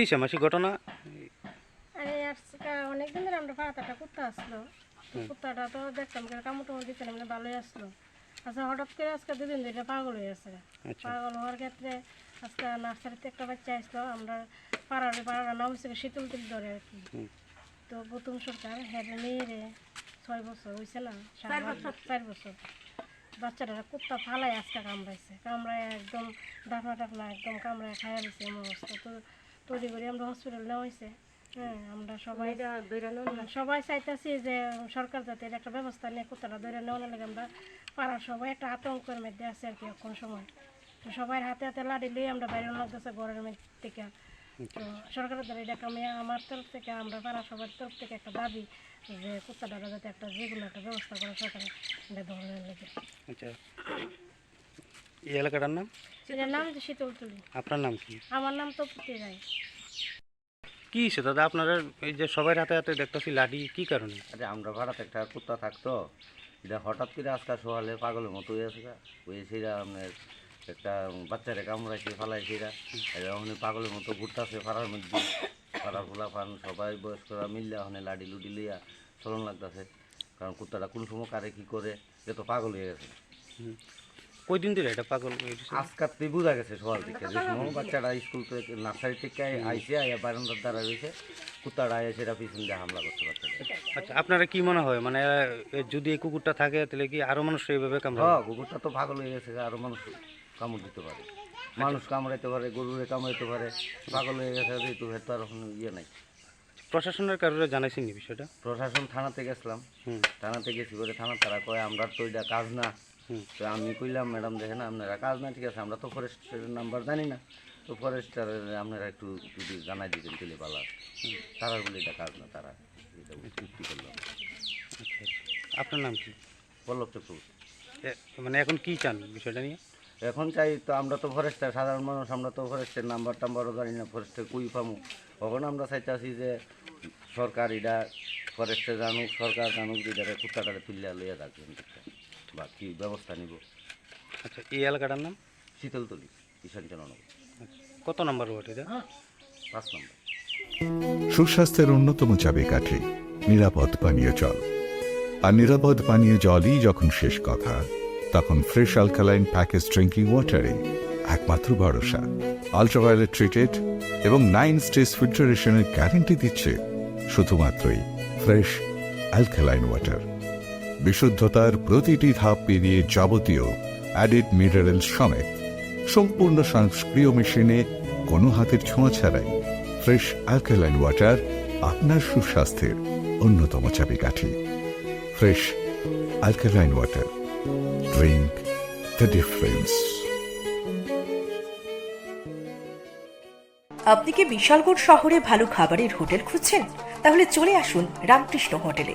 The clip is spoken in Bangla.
হয়েছে মাসি ঘটনা? আরে আজকে অনেকদিন ধরে আমরা পাড়াতে একটা কুত্তা আসলো। কুত্তাটা তো দেখতাম কামড় টামড় দিতে না, মানে ভালোই আসলো। আচ্ছা হঠাৎ করে আজকে দুদিন ধরে পাগল হয়ে গেছে আচ্ছা। পাগল হওয়ার ক্ষেত্রে আজকে নার্সারিতে একটা বাচ্চা আসলো আমরা পাড়ার পাড়ার নাম হচ্ছে শীতল তিল ধরে আর কি। তো প্রথম সরকার হ্যাঁ মেয়েরে ছয় বছর হয়েছে না? চার বছর। চার বছর। বাচ্চাটা কুত্তা ফালাই আজকে কামড়াইছে। কামড়ায় একদম ডাকনা টাকনা একদম কামড়ায় খাইয়া দিছে এমন অবস্থা। তো তৈরি করে আমরা হসপিটাল নেওয়া হয়েছে হ্যাঁ আমরা সবাই সবাই চাইতেছি যে সরকার যাতে এর একটা ব্যবস্থা নিয়ে নেওয়ার লাগে আমরা পাড়ার সবাই একটা আতঙ্কের মধ্যে আছে আর কি এখন সময়। তো সবাই হাতে হাতে লাড়ি লিয়ে আমরা বাইরে লাগতেছে ঘরের মধ্যে থেকে। তো সরকারের দ্বারা এটা আমি আমার তরফ থেকে আমরা পাড়া সবার তরফ থেকে একটা দাবি যে কুত্তাটা যাতে একটা যেগুলো একটা ব্যবস্থা করে সরকার এটা ধরনের লেগে। আচ্ছা। এই এলাকাটার নাম? এটার নাম হচ্ছে শীতল তুলি আপনার নাম কি? আমার নাম তো পুঁতি রায়। কি হয়েছে দাদা? আপনারা এই যে সবাই হাতে হাতে দেখতেছি লাঠি কি কারণে? আরে আমরা ভাড়াতে একটা কুত্তা থাকতো। এটা হঠাৎ করে আজকাল সকালে পাগলের মতো হয়ে আছে ওই সেটা আপনার একটা বাচ্চারে কামড়াইছে ফালাইছে এরা এরা ওখানে পাগলের মতো ঘুরতেছে পাড়ার মধ্যে। পাড়া ফুলা ফান সবাই বয়স্করা মিললে ওখানে লাডি লুডি লইয়া চলন লাগতেছে। কারণ কুত্তাটা কোন সময় কারে কি করে এ তো পাগল হয়ে গেছে। এটা পাগল হয়েছে? আজকাতে বোঝা গেছে সকাল থেকে যে সময় বাচ্চাটা স্কুল থেকে নার্সারি থেকে আইসে আইয়া বারান্দার দ্বারা রয়েছে কুত্তাটা আইয়া সেটা পিছন দিয়ে হামলা করতে বাচ্চাটা আচ্ছা আপনারা কি মনে হয় মানে যদি এই কুকুরটা থাকে তাহলে কি আরও মানুষ এইভাবে হ্যাঁ কুকুরটা তো পাগল হয়ে গেছে আরও মানুষ কামড় দিতে পারে। মানুষ কামড়াইতে পারে গরুরে কামড়াইতে পারে পাগল হয়ে গেছে তো আর কোনো ইয়ে নাই। প্রশাসনের কারণে জানাইছেন বিষয়টা? প্রশাসন থানাতে গেছিলাম। হুম। থানাতে গেছি করে থানা তারা কয় আমরা তো এটা কাজ না তো আমি কইলাম ম্যাডাম দেখেন আপনারা কাজ না ঠিক আছে আমরা তো ফরেস্টের নাম্বার জানি না। তো ফরেস্টারের আপনারা একটু যদি জানাই দিতেন তেলে পালা। তারা বলে এটা কাজ না তারা এটা চুক্তি করলাম আচ্ছা আপনার নাম কি? পল্লব চক্রবর্তী। মানে এখন কি চান বিষয়টা নিয়ে? এখন চাই তো আমরা তো ফরেস্টার সাধারণ মানুষ আমরা তো ফরেস্টের নাম্বার টাম্বারও জানি না ফরেস্টের কুই পামু তখন আমরা চাইতেছি যে সরকার এটা ফরেস্টে জানুক সরকার জানুক যে কুত্তাটারে তুলিয়া লইয়া থাকবেন বা কী ব্যবস্থা নিব। আচ্ছা এই এলাকাটার নাম? শীতলতলি ঈশানচন্দ্রনগর। আচ্ছা কত নম্বর ওয়ার্ড এটা? পাঁচ নম্বর। সুস্বাস্থ্যের অন্যতম চাবিকাঠি নিরাপদ পানীয় জল। আর নিরাপদ পানীয় জলই যখন শেষ কথা তখন ফ্রেশ অ্যালকালাইন প্যাকেজ ড্রিঙ্কিং ওয়াটারে একমাত্র ভরসা। আলট্রাভায়োলেট ট্রিটেড এবং নাইন স্টেজ ফিল্টারেশনের গ্যারেন্টি দিচ্ছে শুধুমাত্রই ফ্রেশ অ্যালকালাইন ওয়াটার। বিশুদ্ধতার প্রতিটি ধাপ পেরিয়ে যাবতীয় অ্যাডিড মিনারেল সমেত। সম্পূর্ণ সংস্ক্রিয় মেশিনে কোনো হাতের ছোঁয়া ছাড়াই ফ্রেশ অ্যালকালাইন ওয়াটার আপনার সুস্বাস্থ্যের অন্যতম চাবিকাঠি। Fresh alkaline water drink the difference আপনি কি বিশালগড় শহরে ভালো খাবারের হোটেল খুঁজছেন? তাহলে চলে আসুন রামকৃষ্ণ হোটেলে।